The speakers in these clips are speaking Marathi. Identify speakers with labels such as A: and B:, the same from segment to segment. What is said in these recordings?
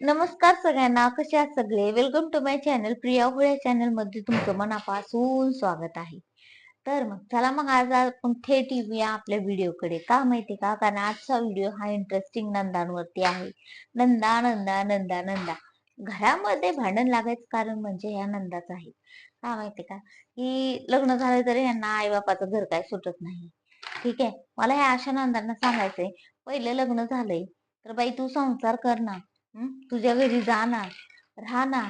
A: नमस्कार सगळ्यांना कसे आहात सगळे? Welcome to my channel Priya होळ्या चॅनलमध्ये तुमचं मनापासून स्वागत आहे. तर मग चला मग आज आपण थेट येऊया आपल्या व्हिडिओकडे का माहिती का? कारण आजचा व्हिडिओ हा इंटरेस्टिंग नंदांवरती आहे. नंदा नंदा नंदा नंदा. घरामध्ये भांडण लागायचं कारण म्हणजे ह्या नंदाच आहे. का माहिती का? की लग्न झालं तरी ह्यांना आई बापाचं घर काय सुटत नाही. ठीक आहे? मला ह्या अशा नंदांना सांगायचंय. पहिलं लग्न झालंय. तर बाई तू संसार कर ना. तुझ्या घरी जा ना. राहा ना.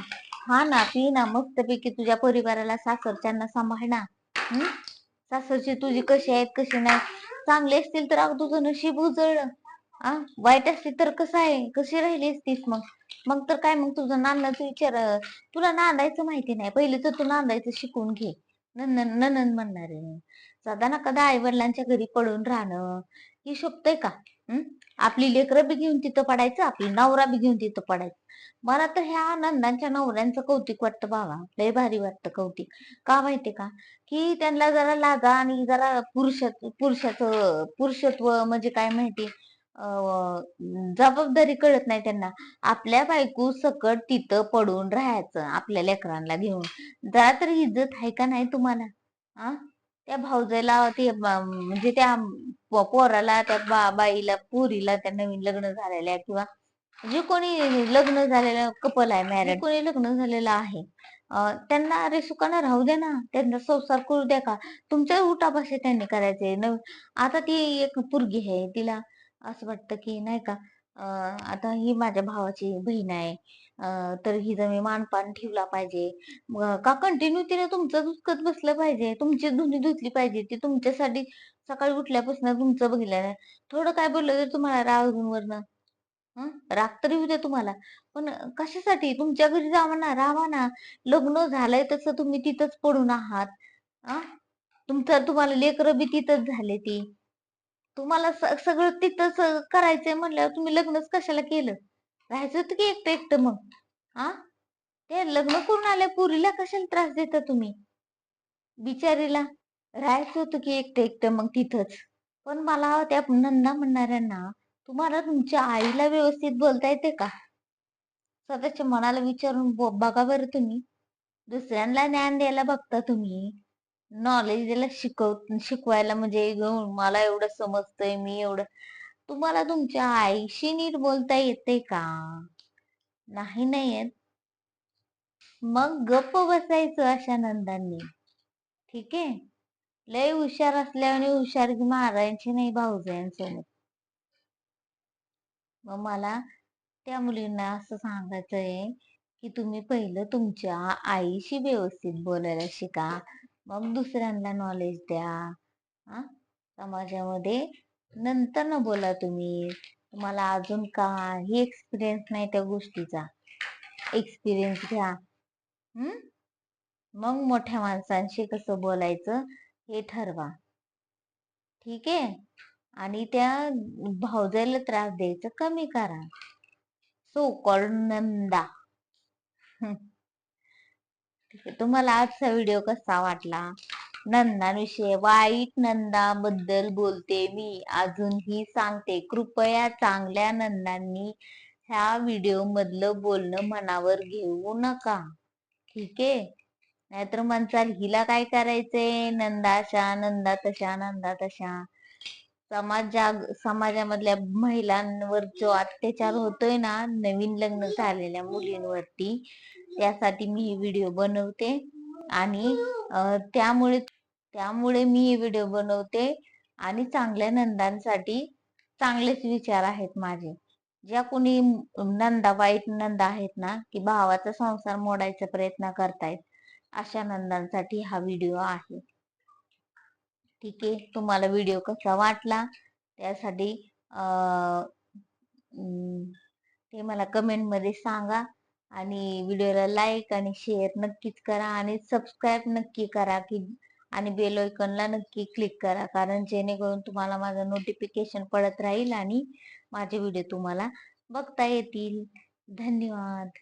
A: हा ना पी ना. मस्तपैकी तुझ्या परिवाराला सासरच्यांना सांभाळ ना. सासरची तुझी कशी आहेत कशी नाही? चांगले असतील तर अग तुझं नशीब उजळलं आ? वाईट असतील तर कसं आहे? कशी राहिली असतीस मग? मग तर काय मग तुझं नांदायचं विचार? तुला नांदायचं माहिती नाही. पहिले तर तू नांदायचं शिकून घे. नन ननन म्हणणार. आहे सदा ना कदा आई वडिलांच्या घरी पडून राहणं. ही शोभतय का? आपली लेकरं बी घेऊन तिथं पडायचं आपली नवरा बी घेऊन तिथं पडायचं. मला तर ह्या नंदांच्या नवऱ्यांचं कौतिक वाटतं बाबा. लय भारी वाटतं कौतिक. का माहितीये का? की त्यांना जरा लाजा आणि जरा पुरुष पुरुषाचं पुरुषत्व म्हणजे काय माहिती? जबाबदारी कळत नाही त्यांना. आपल्या बायको सकट तिथं पडून राहायचं आपल्या लेकरांना घेऊन. जरा तर इज्जत आहे का नाही तुम्हाला? आ? त्या भाऊजेला ते म्हणजे त्या पोराला त्या बा- बाईला पुरीला त्या नवीन लग्न झालेल्या किंवा जे कोणी लग्न झालेलं कपल आहे मॅरेड कोणी लग्न झालेलं आहे त्यांना अरे सुखानं राहू द्या ना त्यांना संसार करू द्या का? तुमच्या उठापाशी त्यांनी करायचे. आता ती एक पोरगी आहे तिला असं वाटतं की नाही का आता ही माझ्या भावाची बहीण आहे. तर हिचं मी मानपान ठेवला पाहिजे. मग का कंटिन्यू तिने तुमचं दुखत बसलं पाहिजे? तुमची धुनी धुतली पाहिजे. ती तुमच्यासाठी सकाळी उठल्यापासून तुमचं बघितलं नाही थोडं काय बोललं तर तुम्हाला राग वरनं. राग तरी होते द्या तुम्हाला. पण कशासाठी? तुमच्या घरी जावा ना राहा ना. लग्न झालंय तसं तुम्ही तिथंच पडून आहात. तुमचं तुम्हाला लेकरं बी तिथंच झाले ती. तुम्हाला स- सगळं तिथंच करायचंय म्हणल्यावर तुम्ही लग्नच कशाला केलं? राहायचं होतं की एकटं एकटं मग? हा ते लग्न करून आल्या पुरीला कशाला त्रास देता तुम्ही? बिचारीला राहायचं होतं की एकटं एकटं मग तिथंच. पण मला त्या नंदा म्हणणाऱ्यांना तुम्हाला तुमच्या आईला व्यवस्थित बोलता येते का? स्वतःच्या मनाला विचारून ब- बघा बरं तुम्ही. दुसऱ्यांना ज्ञान द्यायला बघता तुम्ही. नॉलेज त्याला शिकव शिकवायला म्हणजे मला एवढं समजतंय मी एवढं. तुम्हाला तुमच्या आईशी नीट बोलता येते का? नाही नाही येत. मग गप्प बसायचं अशा नंदांनी. ठीक आहे? लय हुशार असल्याने हुशार मारायची नाही भाऊजायांसमोर. मग मला त्या मुलींना असं सांगायचंय की तुम्ही पहिलं तुमच्या आईशी व्यवस्थित बोलायला शिका. मग दुसऱ्यांना नॉलेज द्या. हा? समाजामध्ये नंतर न बोला तुम्ही. तुम्हाला अजून काही एक्सपिरियन्स नाही त्या गोष्टीचा. एक्सपिरियन्स घ्या. हम्म? मग मोठ्या माणसांशी कसं बोलायचं हे ठरवा. ठीक आहे? आणि त्या भावजायला त्रास द्यायचं कमी करा. So called Nanda. तुम्हाला आजचा व्हिडिओ कसा वाटला? नंदाविषयी वाईट नंदाबद्दल बोलते मी. अजूनही सांगते कृपया चांगल्या नंदांनी ह्या व्हिडिओ मधलं बोलणं मनावर घेऊ नका. ठीक आहे? नाहीतर म्हणचाल हिला काय करायचंय? नंदा अशा नंदा तशा नंदा तशा. समाज समाजामधल्या महिलांवर जो अत्याचार होतोय ना नवीन लग्न झालेल्या मुलींवरती त्यासाठी मी ही व्हिडिओ बनवते. आणि त्यामुळे त्यामुळे मी हे व्हिडिओ बनवते. आणि चांगल्या नंदांसाठी चांगलेच विचार आहेत माझे. ज्या कोणी नंदा वाईट नंदा आहेत ना की भावाचा संसार मोडायचा प्रयत्न करतायत अशा नंदांसाठी हा व्हिडिओ आहे. ठीक आहे. तुम्हाला व्हिडिओ कसा वाटला? त्यासाठी ते मला कमेंटमध्ये सांगा. आणि व्हिडिओला लाईक आणि शेअर नक्कीच करा. आणि सबस्क्राईब नक्की करा की आणि बेल आयकॉनला नक्की क्लिक करा. कारण जेणेकरून तुम्हाला माझं नोटिफिकेशन पडत राहील आणि माझे व्हिडिओ तुम्हाला बघता येतील. धन्यवाद.